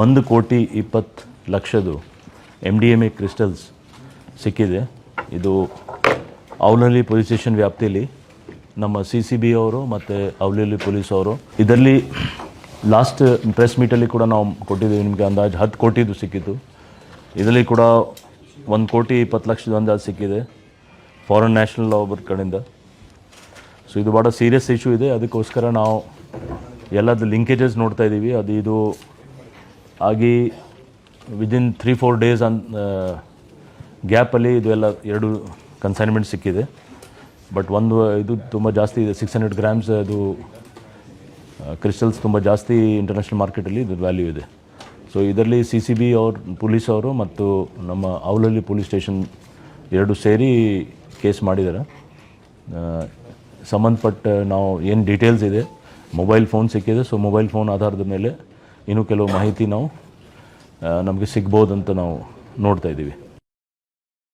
ಒಂದು ಕೋಟಿ ಇಪ್ಪತ್ತು ಲಕ್ಷದು M D M A crystals ಸಿಕ್ಕಿದೆ. ಇದು ಅವಲಹಳ್ಳಿ ಪೊಲೀಸ್ ಸ್ಟೇಷನ್ ವ್ಯಾಪ್ತಿಯಲ್ಲಿ ನಮ್ಮ ಸಿ ಸಿ ಬಿ ಅವರು ಮತ್ತು ಅವಲಹಳ್ಳಿ ಪೊಲೀಸ್ ಅವರು. ಇದರಲ್ಲಿ ಲಾಸ್ಟ್ ಪ್ರೆಸ್ ಮೀಟಲ್ಲಿ ಕೂಡ ನಾವು ಕೊಟ್ಟಿದ್ದೀವಿ. ನಿಮಗೆ ಅಂದಾಜು ಹತ್ತು ಕೋಟಿದು ಸಿಕ್ಕಿತ್ತು ಇದರಲ್ಲಿ ಕೂಡ ಒಂದು ಕೋಟಿ ಇಪ್ಪತ್ತು ಲಕ್ಷದ ಅಂದಾಜು ಸಿಕ್ಕಿದೆ ಫಾರಿನ್ ನ್ಯಾಷನಲ್ ಒಬ್ಬರ ಕಡೆಯಿಂದ. ಸೊ ಇದು ಭಾಳ ಸೀರಿಯಸ್ ಇಶ್ಯೂ ಇದೆ. ಅದಕ್ಕೋಸ್ಕರ ನಾವು ಎಲ್ಲದು ಲಿಂಕೇಜಸ್ ನೋಡ್ತಾ ಇದ್ದೀವಿ ಅದು ಇದು ಆಗಿ ವಿದಿನ್ ತ್ರೀ ಫೋರ್ ಡೇಸ್ ಅನ್ ಗ್ಯಾಪಲ್ಲಿ ಇದು ಎಲ್ಲ ಎರಡು ಕನ್ಸೈನ್ಮೆಂಟ್ ಸಿಕ್ಕಿದೆ. ಬಟ್ ಒಂದು, ಇದು ತುಂಬ ಜಾಸ್ತಿ ಇದೆ. ಸಿಕ್ಸ್ ಹಂಡ್ರೆಡ್ ಗ್ರಾಮ್ಸ್ ಅದು ಕ್ರಿಸ್ಟಲ್ಸ್ ತುಂಬ ಜಾಸ್ತಿ ಇಂಟರ್ನ್ಯಾಷನಲ್ ಮಾರ್ಕೆಟಲ್ಲಿ ಇದು ವ್ಯಾಲ್ಯೂ ಇದೆ. ಸೊ ಇದರಲ್ಲಿ ಸಿ ಸಿ ಬಿ ಅವ್ರ ಪೊಲೀಸ್ ಅವರು ಮತ್ತು ನಮ್ಮ ಅವಲಹಳ್ಳಿ ಪೊಲೀಸ್ ಸ್ಟೇಷನ್ ಎರಡು ಸೇರಿ ಕೇಸ್ ಮಾಡಿದ್ದಾರೆ ಸಂಬಂಧಪಟ್ಟ ನಾವು ಏನು ಡೀಟೇಲ್ಸ್ ಇದೆ ಮೊಬೈಲ್ ಫೋನ್ ಸಿಕ್ಕಿದೆ. ಸೊ ಮೊಬೈಲ್ ಫೋನ್ ಆಧಾರದ ಮೇಲೆ ಇನ್ನೂ ಕೆಲವು ಮಾಹಿತಿ ನಾವು ನಮಗೆ ಸಿಗ್ಬೋದಂತ ನಾವು ನೋಡ್ತಾ ಇದ್ದೀವಿ.